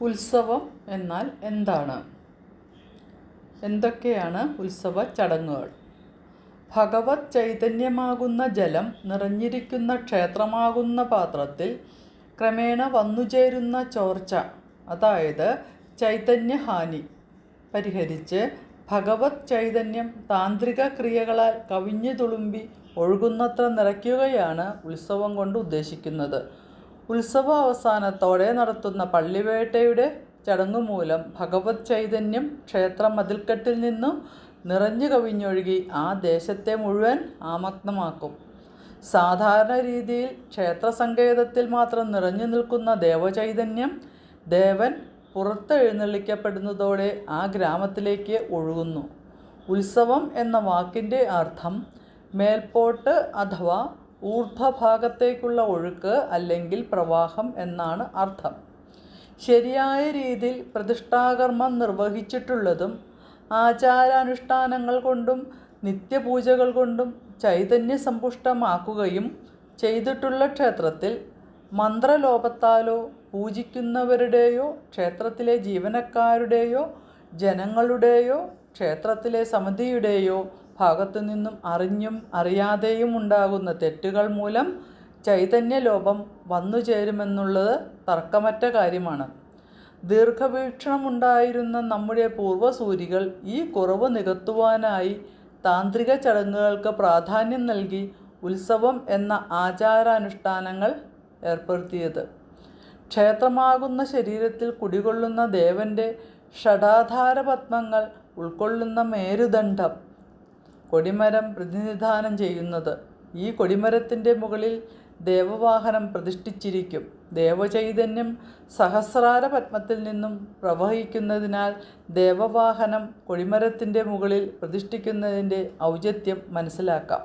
ഉത്സവം എന്നാൽ എന്താണ്? എന്തൊക്കെയാണ് ഉത്സവ ചടങ്ങുകൾ? ഭഗവത് ചൈതന്യമാകുന്ന ജലം നിറഞ്ഞിരിക്കുന്ന ക്ഷേത്രമാകുന്ന പാത്രത്തിൽ ക്രമേണ വന്നുചേരുന്ന ചോർച്ച അതായത് ചൈതന്യഹാനി പരിഹരിച്ച് ഭഗവത് ചൈതന്യം താന്ത്രിക ക്രിയകളാൽ കവിഞ്ഞു തുളുമ്പി ഒഴുകുന്നത്ര നിറയ്ക്കുകയാണ് ഉത്സവം കൊണ്ട് ഉദ്ദേശിക്കുന്നത്. ഉത്സവ അവസാനത്തോടെ നടത്തുന്ന പള്ളിവേട്ടയുടെ ചടങ്ങുമൂലം ഭഗവത് ചൈതന്യം ക്ഷേത്ര മതിൽക്കെട്ടിൽ നിന്നും നിറഞ്ഞു കവിഞ്ഞൊഴുകി ആ ദേശത്തെ മുഴുവൻ ആമഗ്നമാക്കും. സാധാരണ രീതിയിൽ ക്ഷേത്ര സങ്കേതത്തിൽ മാത്രം നിറഞ്ഞു നിൽക്കുന്ന ദേവചൈതന്യം ദേവൻ പുറത്തെഴുന്നള്ളിക്കപ്പെടുന്നതോടെ ആ ഗ്രാമത്തിലേക്ക് ഒഴുകുന്നു. ഉത്സവം എന്ന വാക്കിന്റെ അർത്ഥം മേൽപോട്ട് അഥവാ ഊർധ്വഭാഗത്തേക്കുള്ള ഒഴുക്ക് അല്ലെങ്കിൽ പ്രവാഹം എന്നാണ് അർത്ഥം. ശരിയായ രീതിയിൽ പ്രതിഷ്ഠാകർമ്മം നിർവഹിച്ചിട്ടുള്ളതും ആചാരാനുഷ്ഠാനങ്ങൾ കൊണ്ടും നിത്യപൂജകൾ കൊണ്ടും ചൈതന്യ സമ്പുഷ്ടമാക്കുകയും ചെയ്തിട്ടുള്ള ക്ഷേത്രത്തിൽ മന്ത്രലോപത്താലോ പൂജിക്കുന്നവരുടെയോ ക്ഷേത്രത്തിലെ ജീവനക്കാരുടെയോ ജനങ്ങളുടെയോ ക്ഷേത്രത്തിലെ സമിതിയുടെയോ ഭാഗത്തു നിന്നും അറിഞ്ഞും അറിയാതെയും ഉണ്ടാകുന്ന തെറ്റുകൾ മൂലം ചൈതന്യലോപം വന്നു ചേരുമെന്നുള്ളത് തർക്കമറ്റ കാര്യമാണ്. ദീർഘവീക്ഷണമുണ്ടായിരുന്ന നമ്മുടെ പൂർവസൂരികൾ ഈ കുറവ് നികത്തുവാനായി താന്ത്രിക ചടങ്ങുകൾക്ക് പ്രാധാന്യം നൽകി ഉത്സവം എന്ന ആചാരാനുഷ്ഠാനങ്ങൾ ഏർപ്പെടുത്തിയത്. ക്ഷേത്രമാകുന്ന ശരീരത്തിൽ കുടികൊള്ളുന്ന ദേവന്റെ ഷടാധാര പത്മങ്ങൾ ഉൾക്കൊള്ളുന്ന മേരുദണ്ഡം കൊടിമരം പ്രതിനിധാനം ചെയ്യുന്നത്. ഈ കൊടിമരത്തിന്റെ മുകളിൽ ദേവവാഹനം പ്രതിഷ്ഠിച്ചിരിക്കും. ദേവചൈതന്യം സഹസ്രാര പത്മത്തിൽ നിന്നും പ്രവഹിക്കുന്നതിനാൽ ദേവവാഹനം കൊടിമരത്തിന്റെ മുകളിൽ പ്രതിഷ്ഠിക്കുന്നതിന്റെ ഔചിത്യം മനസ്സിലാക്കാം.